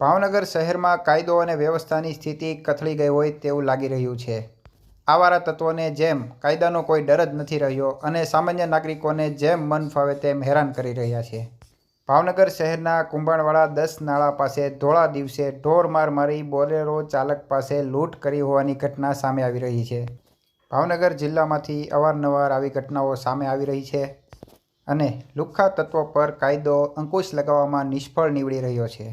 ભાવનગર શહેરમાં કાયદો અને વ્યવસ્થાની સ્થિતિ કથળી ગઈ હોય તેવું લાગી રહ્યું છે. આવારા તત્વોને જેમ કાયદાનો કોઈ ડર જ નથી રહ્યો અને સામાન્ય નાગરિકોને જેમ મન ફાવે તેમ હેરાન કરી રહ્યા છે. ભાવનગર શહેરના કુંભાણવાળા દસ નાળા પાસે ધોળા દિવસે ઢોર માર મારી બોલેરો ચાલક પાસે લૂંટ કરી હોવાની ઘટના સામે આવી રહી છે. ભાવનગર જિલ્લામાંથી અવારનવાર આવી ઘટનાઓ સામે આવી રહી છે અને લુખ્ખા તત્વો પર કાયદો અંકુશ લગાવવામાં નિષ્ફળ નીવડી રહ્યો છે.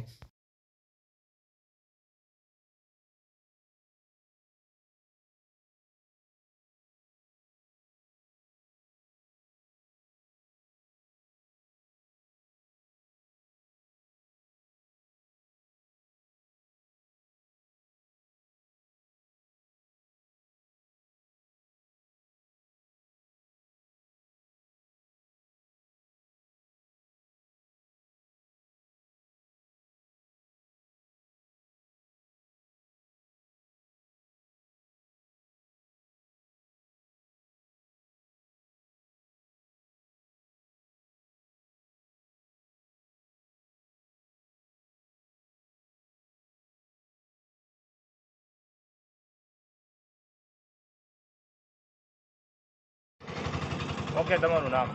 ઓકે તમારું નામ?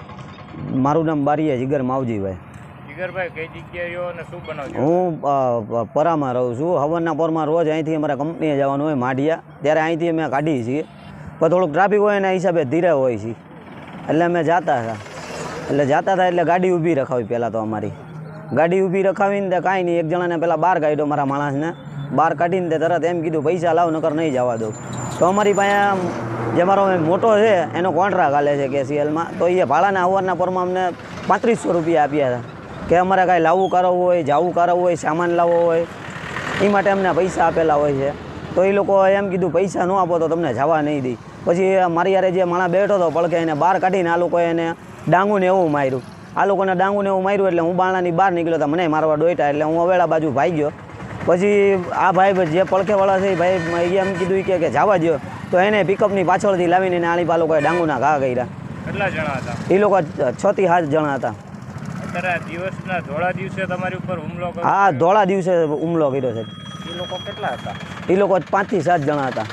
મારું નામ બારીયા જીગર માવજીભાઈ. જીગરભાઈ કઈ જગ્યાએ રહ્યો અને શું બનાવજો? હું પરામાં રહું છું. હવનના પોરમાં રોજ અહીંથી અમારે કંપનીએ જવાનું હોય માઢિયા. ત્યારે અહીંથી અમે કાઢીએ છીએ. પણ થોડુંક ટ્રાફિક હોય એના હિસાબે ધીરે હોય છે. એટલે અમે જાતા હતા. એટલે જાતા હતા એટલે ગાડી ઊભી રખાવી પહેલાં તો અમારી. ગાડી ઊભી રખાવીને તે કાંઈ નહીં. એક જણાને પહેલાં બહાર કાઢ્યો મારા માણસને. બહાર કાઢીને તે તરત એમ કીધું પૈસા લાવ નકર નહીં જવા દઉં તો અમારી પાસે જે મારો મોટો છે, એનો કોન્ટ્રાક્ટ હાલે છે કેસીએલમાં. તો એ ભાડાના અવારના પરમાં અમને પાંત્રીસો રૂપિયા આપ્યા હતા. કે અમારે કાંઈ લાવવું કરાવવું હોય, જાવું કરાવવું હોય, સામાન લાવવો હોય, એ માટે અમને પૈસા આપેલા હોય છે. તો એ લોકો એમ કીધું, પૈસા ન આપો તો તમને જવા નહીં દઈ પછી મારી યારે જે માણા બેઠો હતો, પડકે એને બહાર કાઢીને આ લોકોએ એને ડાંગુને એવું માર્યું. આ લોકોને ડાંગુને એવું માર્યું એટલે હું બાણાની બહાર નીકળ્યો હતો મને મારવા ડોટા એટલે હું અવેળા બાજુ ભાગ્યો. પછી આ ભાઈ જે પડખેવાળા છે એ ભાઈ એમ કીધું કે જવા દો તો એને પિકઅપની પાછળથી લાવીને એને આળી પા લોકોએ ડાંગુના ઘા કર્યા. કેટલા જણા હતા? એ લોકો છ થી સાત જણા હતા. હા દિવસના ધોળા દિવસે તમારી ઉપર હુમલો કર્યો? ધોળા દિવસે હુમલો કર્યો છે. એ લોકો કેટલા હતા? એ લોકો પાંચથી સાત જણા હતા.